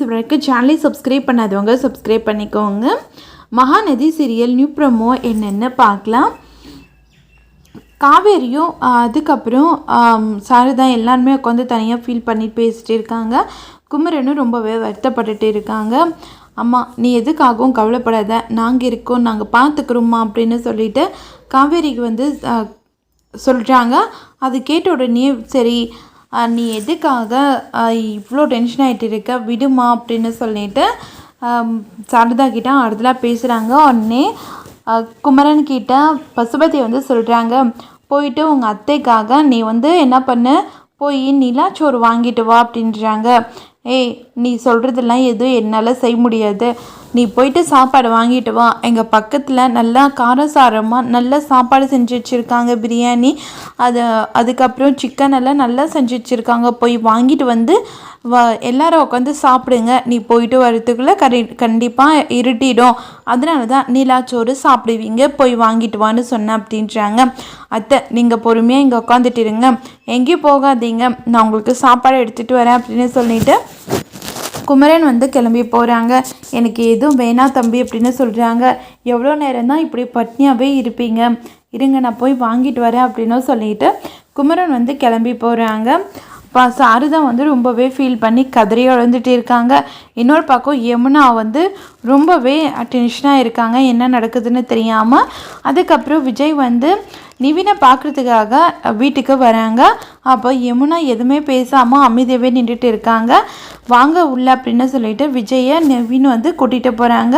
Friends வரைக்கும் சேனலை subscribe பண்ணாதவங்க சப்ஸ்கிரைப் பண்ணிக்கோங்க. மகாநதி சீரியல் நியூ ப்ரமோ என்னென்னு பார்க்கலாம். காவேரியும் அதுக்கப்புறம் சாரதா எல்லாருமே உட்காந்து தனியாக ஃபீல் பண்ணி பேசிகிட்டு இருக்காங்க. குமரனும் ரொம்பவே வருத்தப்பட்டுட்டு இருக்காங்க. அம்மா நீ எதுக்காகவும் கவலைப்படாத. நாங்கள் இருக்கோம் நாங்கள் பார்த்துக்குறோம்மா அப்படின்னு சொல்லிட்டு காவேரிக்கு வந்து சொல்கிறாங்க அது கேட்ட உடனே சரி நீ எதுக்காக இவ்வளோ டென்ஷன் ஆகிட்டு இருக்க? விடுமா அப்படின்னு சொல்லிட்டு சாரதா கிட்ட அடுத்தலாம் பேசுகிறாங்க உடனே குமரன் கிட்ட பசுபதி வந்து சொல்கிறாங்க போயிட்டு உங்கள் அத்தைக்காக நீ வந்து என்ன பண்ணு? போய் நிலாச்சோறு வாங்கிட்டு வா அப்படின்றாங்க. ஏய் நீ சொல்கிறதெல்லாம் எதுவும் என்னால் செய்ய முடியாது. நீ போயிட்டு சாப்பாடு வாங்கிட்டு வா. எங்கள் பக்கத்தில் நல்லா காரசாரமாக நல்ல சாப்பாடு செஞ்சு வச்சுருக்காங்க பிரியாணி. அது அதுக்கப்புறம் சிக்கன் எல்லாம் நல்லா செஞ்சு வச்சுருக்காங்க. போய் வாங்கிட்டு வந்து வ எல்லாரும் உட்காந்து சாப்பிடுங்க. நீ போயிட்டு வரதுக்குள்ளே கரி கண்டிப்பாக இருட்டிடும். அதனால தான் நீலாச்சோறு சாப்பிடுவீங்க. போய் வாங்கிட்டு வான்னு சொன்னேன் அப்படின்றாங்க. அத்தை நீங்கள் பொறுமையாக இங்கே உட்காந்துட்டு இருங்க. எங்கேயும் போகாதீங்க. நான் உங்களுக்கு சாப்பாடு எடுத்துகிட்டு வரேன் அப்படின்னு சொல்லிட்டு குமரன் வந்து கிளம்பி போகிறாங்க எனக்கு எதுவும் வேணாம் தம்பி அப்படின்னு சொல்கிறாங்க எவ்வளோ நேரம் தான் இப்படி பட்னியாகவே இருப்பீங்க? இருங்க நான் போய் வாங்கிட்டு வரேன் அப்படின்னு சொல்லிட்டு குமரன் வந்து கிளம்பி போகிறாங்க பா சாரதா வந்து ரொம்பவே ஃபீல் பண்ணி கதறி அழுந்துட்டு இருக்காங்க. இன்னொரு பக்கம் யமுனா வந்து ரொம்பவே டென்ஷனாக இருக்காங்க. என்ன நடக்குதுன்னு தெரியாமல் அதுக்கப்புறம் விஜய் வந்து நிவினை பார்க்குறதுக்காக வீட்டுக்கு வராங்க. அப்போ யமுனா எதுவுமே பேசாமல் அமைதியாகவே நின்றுட்டு இருக்காங்க. வாங்க உள்ள அப்படின்னு சொல்லிட்டு விஜயை நிவின் வந்து கூட்டிகிட்டு போகிறாங்க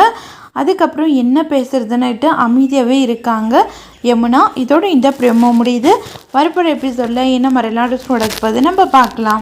அதுக்கப்புறம் என்ன பேசுறதுன்னுட்டு அமைதியாகவே இருக்காங்க யமுனா. இதோட இந்த ப்ரெமோ முடியுது. வரப்போகிற எபிசோடில் என்ன மாதிரிலாம் நடப்பது நம்ம பார்க்கலாம்.